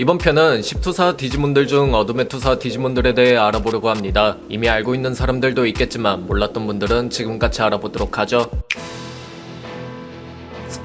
이번 편은 10투사 디지몬들 중 어둠의 투사 디지몬들에 대해 알아보려고 합니다. 이미 알고 있는 사람들도 있겠지만 몰랐던 분들은 지금같이 알아보도록 하죠.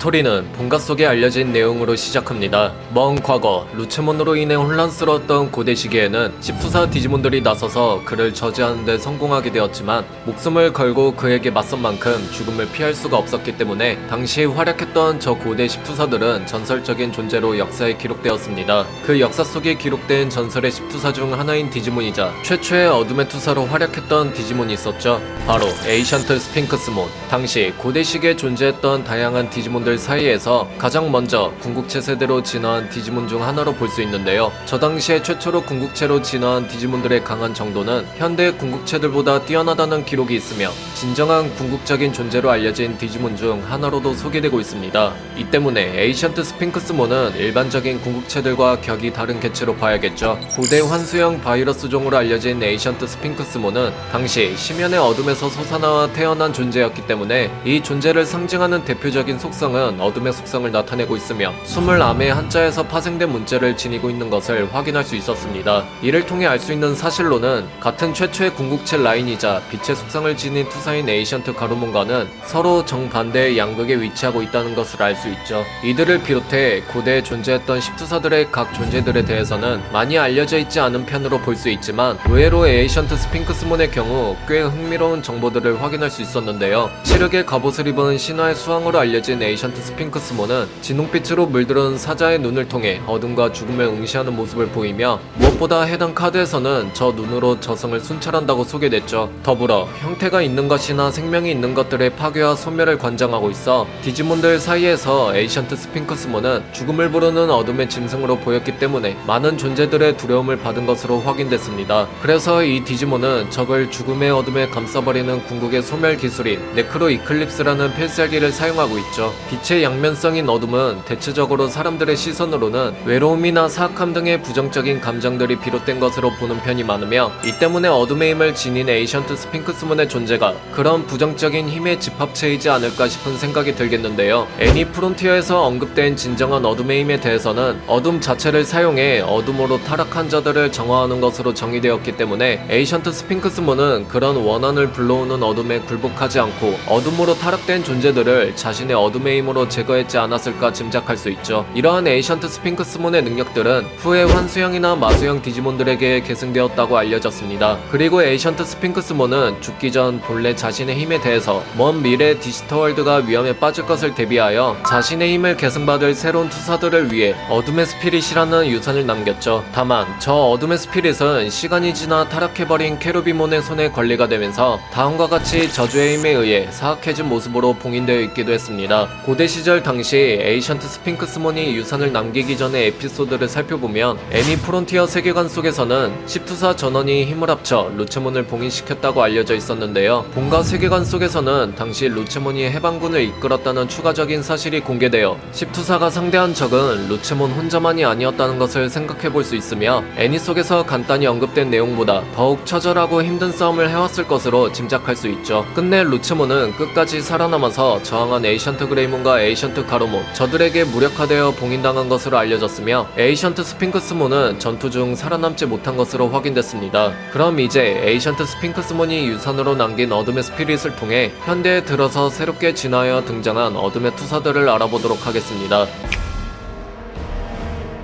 스토리는 본가 속에 알려진 내용으로 시작합니다. 먼 과거 루체몬으로 인해 혼란스러웠던 고대 시기에는 십투사 디지몬들이 나서서 그를 저지하는 데 성공하게 되었지만 목숨을 걸고 그에게 맞선 만큼 죽음을 피할 수가 없었기 때문에 당시 활약했던 저 고대 십투사들은 전설적인 존재로 역사에 기록되었습니다. 그 역사 속에 기록된 전설의 십투사 중 하나인 디지몬이자 최초의 어둠의 투사로 활약했던 디지몬이 있었죠. 바로 에이션트 스핑크스몬. 당시 고대 시기에 존재했던 다양한 디지몬들 사이에서 가장 먼저 궁극체 세대로 진화한 디지몬 중 하나로 볼 수 있는데요. 저 당시에 최초로 궁극체로 진화한 디지몬들의 강한 정도는 현대 궁극체들보다 뛰어나다는 기록이 있으며 진정한 궁극적인 존재로 알려진 디지몬 중 하나로도 소개되고 있습니다. 이 때문에 에이션트 스핑크스몬은 일반적인 궁극체들과 격이 다른 개체로 봐야겠죠. 고대 환수형 바이러스종으로 알려진 에이션트 스핑크스몬은 당시 심연의 어둠에서 솟아나와 태어난 존재였기 때문에 이 존재를 상징하는 대표적인 속성은 어둠의 속성을 나타내고 있으며 숨을 암의 한자에서 파생된 문자를 지니고 있는 것을 확인할 수 있었습니다. 이를 통해 알 수 있는 사실로는 같은 최초의 궁극체 라인이자 빛의 속성을 지닌 투사인 에이션트 가루몬과는 서로 정반대의 양극에 위치하고 있다는 것을 알 수 있죠. 이들을 비롯해 고대에 존재했던 십투사들의 각 존재들에 대해서는 많이 알려져 있지 않은 편으로 볼 수 있지만 의외로 에이션트 스핑크스몬의 경우 꽤 흥미로운 정보들을 확인할 수 있었는데요. 칠흑의 갑옷을 입은 신화의 수왕으로 알려진 에이션트 스핑크스몬은 진홍빛으로 물들은 사자의 눈을 통해 어둠과 죽음에 응시하는 모습을 보이며 무엇보다 해당 카드에서는 저 눈으로 저승을 순찰한다고 소개됐죠. 더불어 형태가 있는 것이나 생명이 있는 것들의 파괴와 소멸을 관장하고 있어 디지몬들 사이에서 에이션트 스핑크스몬은 죽음을 부르는 어둠의 짐승으로 보였기 때문에 많은 존재들의 두려움을 받은 것으로 확인됐습니다. 그래서 이 디지몬은 적을 죽음의 어둠에 감싸버리는 궁극의 소멸 기술인 네크로 이클립스라는 필살기를 사용하고 있죠. 빛의 양면성인 어둠은 대체적으로 사람들의 시선으로는 외로움이나 사악함 등의 부정적인 감정들이 비롯된 것으로 보는 편이 많으며 이 때문에 어둠의 힘을 지닌 에이션트 스핑크스문의 존재가 그런 부정적인 힘의 집합체이지 않을까 싶은 생각이 들겠는데요. 애니 프론티어에서 언급된 진정한 어둠의 힘에 대해서는 어둠 자체를 사용해 어둠으로 타락한 자들을 정화하는 것으로 정의되었기 때문에 에이션트 스핑크스문은 그런 원한을 불러오는 어둠에 굴복하지 않고 어둠으로 타락된 존재들을 자신의 어둠의 힘 으로 제거했지 않았을까 짐작할 수 있죠. 이러한 에이션트 스핑크스문의 능력들은 후에 환수형이나 마수형 디지몬들에게 계승되었다고 알려졌습니다. 그리고 에이션트 스핑크스몬은 죽기 전 본래 자신의 힘에 대해서 먼 미래 디지털월드가 위험에 빠질 것을 대비하여 자신의 힘을 계승받을 새로운 투사들을 위해 어둠의 스피릿이라는 유산을 남겼죠. 다만 저 어둠의 스피릿은 시간이 지나 타락해버린 케루비몬의 손에 관리가 되면서 다음과 같이 저주의 힘에 의해 사악해진 모습으로 봉인되어 있기도 했습니다. 고대 시절 당시 에이션트 스핑크스몬이 유산을 남기기 전의 에피소드를 살펴보면 애니 프론티어 세계관 속에서는 십투사 전원이 힘을 합쳐 루체몬을 봉인시켰다고 알려져 있었는데요. 본가 세계관 속에서는 당시 루체몬이 해방군을 이끌었다는 추가적인 사실이 공개되어 십투사가 상대한 적은 루체몬 혼자만이 아니었다는 것을 생각해 볼 수 있으며 애니 속에서 간단히 언급된 내용보다 더욱 처절하고 힘든 싸움을 해왔을 것으로 짐작할 수 있죠. 끝내 루체몬은 끝까지 살아남아서 저항한 에이션트 그레이몬 과 에이션트 가로몬 저들에게 무력화되어 봉인당한 것으로 알려졌으며 에이션트 스핑크스몬은 전투 중 살아남지 못한 것으로 확인됐습니다. 그럼 이제 에이션트 스핑크스몬이 유산으로 남긴 어둠의 스피릿을 통해 현대에 들어서 새롭게 진화하여 등장한 어둠의 투사들을 알아보도록 하겠습니다.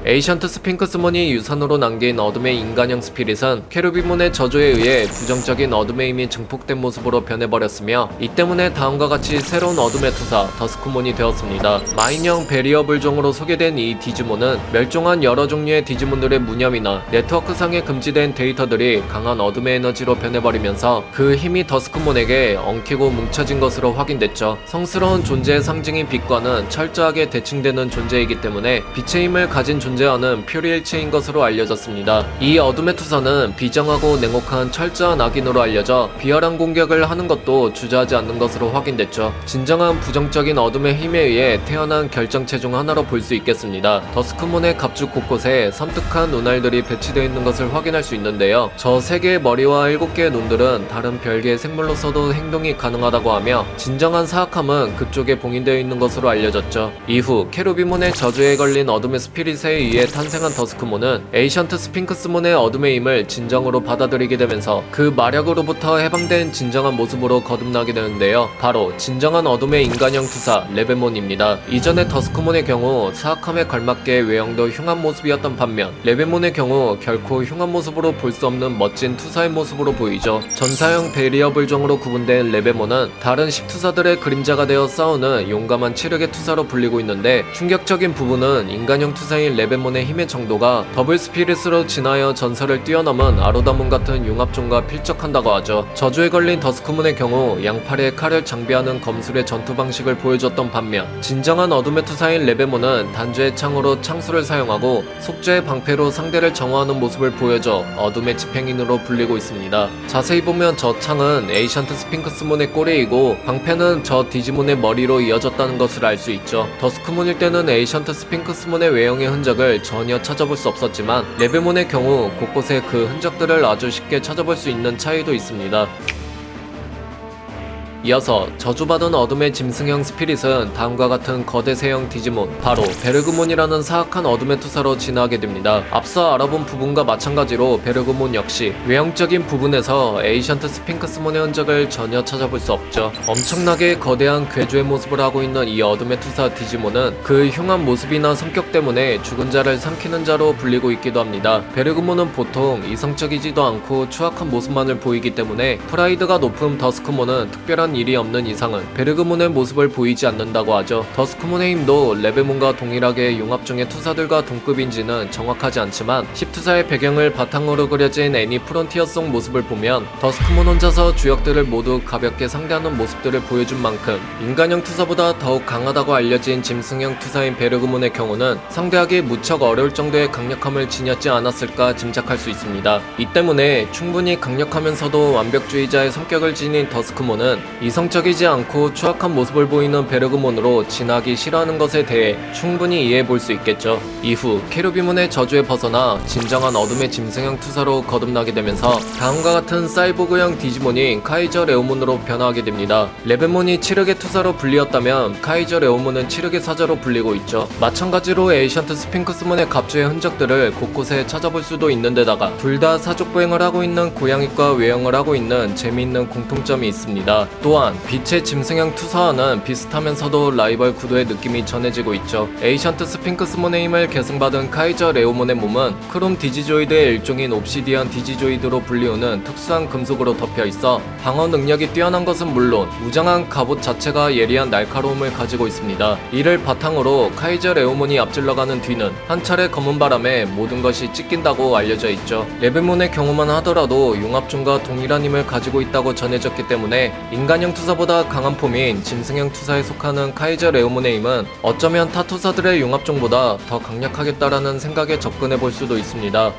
에이션트 스핑크스몬이 유산으로 남긴 어둠의 인간형 스피릿은 케루비몬의 저주에 의해 부정적인 어둠의 힘이 증폭된 모습으로 변해버렸으며 이 때문에 다음과 같이 새로운 어둠의 투사 더스크몬이 되었습니다. 마인형 베리어블종으로 소개된 이 디지몬은 멸종한 여러 종류의 디지몬들의 무념이나 네트워크상에 금지된 데이터들이 강한 어둠의 에너지로 변해버리면서 그 힘이 더스크몬에게 엉키고 뭉쳐진 것으로 확인됐죠. 성스러운 존재의 상징인 빛과는 철저하게 대칭되는 존재이기 때문에 빛의 힘을 가진 존재 와는 표리일체인 것으로 알려졌습니다. 이 어둠의 투사는 비정하고 냉혹한 철저한 악인으로 알려져 비열한 공격을 하는 것도 주저하지 않는 것으로 확인됐죠. 진정한 부정적인 어둠의 힘에 의해 태어난 결정체 중 하나로 볼 수 있겠습니다. 더스크몬의 갑주 곳곳에 섬뜩한 눈알들이 배치되어 있는 것을 확인할 수 있는데요. 저 세 개의 머리와 일곱 개의 눈들은 다른 별개의 생물로서도 행동이 가능하다고 하며 진정한 사악함은 그쪽에 봉인되어 있는 것으로 알려졌죠. 이후 케루비몬의 저주에 걸린 어둠의 스피릿에 위해 탄생한 더스크몬은 에이션트 스핑크스몬의 어둠의 힘을 진정으로 받아들이게 되면서 그 마력으로부터 해방된 진정한 모습으로 거듭나게 되는데요. 바로 진정한 어둠의 인간형 투사 레베몬입니다. 이전의 더스크몬의 경우 사악함에 걸맞게 외형도 흉한 모습이었던 반면 레베몬의 경우 결코 흉한 모습으로 볼 수 없는 멋진 투사의 모습으로 보이죠. 전사형 베리어 불종으로 구분된 레베몬은 다른 십투사들의 그림자가 되어 싸우는 용감한 치력의 투사로 불리고 있는데 충격적인 부분은 인간형 투사인 레베몬 의 힘의 정도가 더블 스피릿으로 진하여 전설을 뛰어넘은 아로다몬 같은 융합종과 필적한다고 하죠. 저주에 걸린 더스크문의 경우 양팔에 칼을 장비하는 검술의 전투 방식을 보여줬던 반면 진정한 어둠의 투사인 레베몬은 단죄의 창으로 창수를 사용하고 속죄의 방패로 상대를 정화하는 모습을 보여줘 어둠의 집행인으로 불리고 있습니다. 자세히 보면 저 창은 에이션트 스핑크스문의 꼬리이고 방패는 저 디지몬의 머리로 이어졌다는 것을 알 수 있죠. 더스크문일 때는 에이션트 스핑크스문의 외형의 흔적 을 전혀 찾아볼 수 없었지만 레베몬의 경우 곳곳에 그 흔적들을 아주 쉽게 찾아볼 수 있는 차이도 있습니다. 이어서 저주받은 어둠의 짐승형 스피릿은 다음과 같은 거대 세형 디지몬 바로 베르그몬이라는 사악한 어둠의 투사로 진화하게 됩니다. 앞서 알아본 부분과 마찬가지로 베르그몬 역시 외형적인 부분에서 에이션트 스핑크스몬의 흔적을 전혀 찾아볼 수 없죠. 엄청나게 거대한 괴조의 모습을 하고 있는 이 어둠의 투사 디지몬은 그 흉한 모습이나 성격 때문에 죽은 자를 삼키는 자로 불리고 있기도 합니다. 베르그몬은 보통 이성적이지도 않고 추악한 모습만을 보이기 때문에 프라이드가 높은 더스크몬은 특별한 일이 없는 이상은 베르그몬의 모습을 보이지 않는다고 하죠. 더스크몬의 힘도 레베몬과 동일하게 융합종의 투사들과 동급인지는 정확하지 않지만 10투사의 배경을 바탕으로 그려진 애니 프론티어 속 모습을 보면 더스크몬 혼자서 주역들을 모두 가볍게 상대하는 모습들을 보여준 만큼 인간형 투사보다 더욱 강하다고 알려진 짐승형 투사인 베르그몬의 경우는 상대하기 무척 어려울 정도의 강력함을 지녔지 않았을까 짐작할 수 있습니다. 이 때문에 충분히 강력하면서도 완벽주의자의 성격을 지닌 더스크몬은 이성적이지 않고 추악한 모습을 보이는 베르그몬으로 진하기 싫어하는 것에 대해 충분히 이해해 볼 수 있겠죠. 이후 케르비몬의 저주에 벗어나 진정한 어둠의 짐승형 투사로 거듭나게 되면서 다음과 같은 사이보그형 디지몬인 카이저 레오몬으로 변화하게 됩니다. 레베몬이 치르게 투사로 불리었다면 카이저 레오몬은 치르게 사자로 불리고 있죠. 마찬가지로 에이션트 스핑크스몬의 갑주의 흔적들을 곳곳에 찾아볼 수도 있는데다가 둘 다 사족 보행을 하고 있는 고양이과 외형을 하고 있는 재미있는 공통점이 있습니다. 또한 빛의 짐승형 투사와는 비슷하면서도 라이벌 구도의 느낌이 전해지고 있죠. 에이션트 스핑크스몬의 힘을 계승받은 카이저 레오몬의 몸은 크롬 디지조이드의 일종인 옵시디언 디지조이드로 불리우는 특수한 금속으로 덮여 있어 방어 능력이 뛰어난 것은 물론 무장한 갑옷 자체가 예리한 날카로움을 가지고 있습니다. 이를 바탕으로 카이저 레오몬이 앞질러가는 뒤는 한 차례 검은 바람에 모든 것이 찢긴다고 알려져 있죠. 레베몬의 경우만 하더라도 융합종과 동일한 힘을 가지고 있다고 전해졌기 때문에 인간 형 투사보다 강한 폼인 짐승형 투사에 속하는 카이저 레오몬의 힘은 어쩌면 타 투사들의 융합종보다 더 강력하겠다라는 생각에 접근해 볼 수도 있습니다.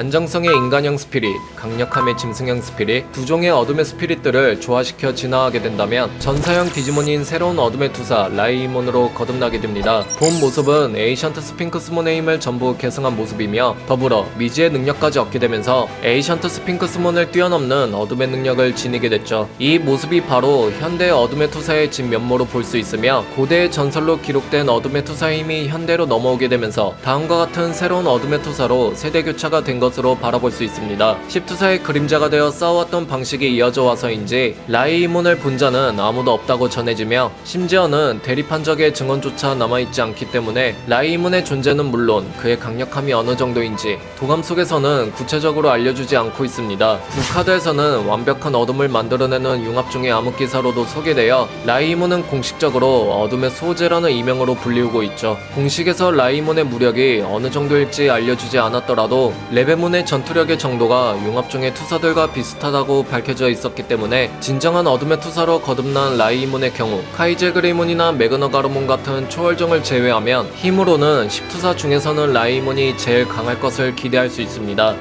안정성의 인간형 스피릿, 강력함의 짐승형 스피릿, 두 종의 어둠의 스피릿들을 조화시켜 진화하게 된다면 전사형 디지몬인 새로운 어둠의 투사 라이몬으로 거듭나게 됩니다. 본 모습은 에이션트 스핑크스몬의 힘을 전부 계승한 모습이며 더불어 미지의 능력까지 얻게 되면서 에이션트 스핑크스몬을 뛰어넘는 어둠의 능력을 지니게 됐죠. 이 모습이 바로 현대 어둠의 투사의 진면모로 볼 수 있으며 고대의 전설로 기록된 어둠의 투사의 힘이 현대로 넘어오게 되면서 다음과 같은 새로운 어둠의 투사로 세대 교차가 된 것 으로 바라볼 수 있습니다. 십투사의 그림자가 되어 싸워왔던 방식이 이어져 와서인지 라이이몬을 본 자는 아무도 없다고 전해지며 심지어는 대립한 적의 증언조차 남아있지 않기 때문에 라이이몬의 존재는 물론 그의 강력함이 어느 정도인지 도감 속에서는 구체적으로 알려주지 않고 있습니다. 북카드에서는 완벽한 어둠을 만들어내는 융합종의 암흑기사로도 소개되어 라이이몬은 공식적으로 어둠의 소재라는 이명으로 불리우고 있죠. 공식에서 라이이몬의 무력이 어느 정도일지 알려주지 않았더라도 레 베몬의 전투력의 정도가 융합종의 투사들과 비슷하다고 밝혀져 있었기 때문에 진정한 어둠의 투사로 거듭난 라이이몬의 경우 카이제 그레이몬이나 매그너 가르몬 같은 초월종을 제외하면 힘으로는 10투사 중에서는 라이이몬이 제일 강할 것을 기대할 수 있습니다.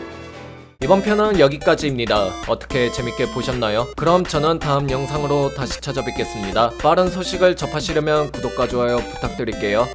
이번 편은 여기까지입니다. 어떻게 재밌게 보셨나요? 그럼 저는 다음 영상으로 다시 찾아뵙겠습니다. 빠른 소식을 접하시려면 구독과 좋아요 부탁드릴게요.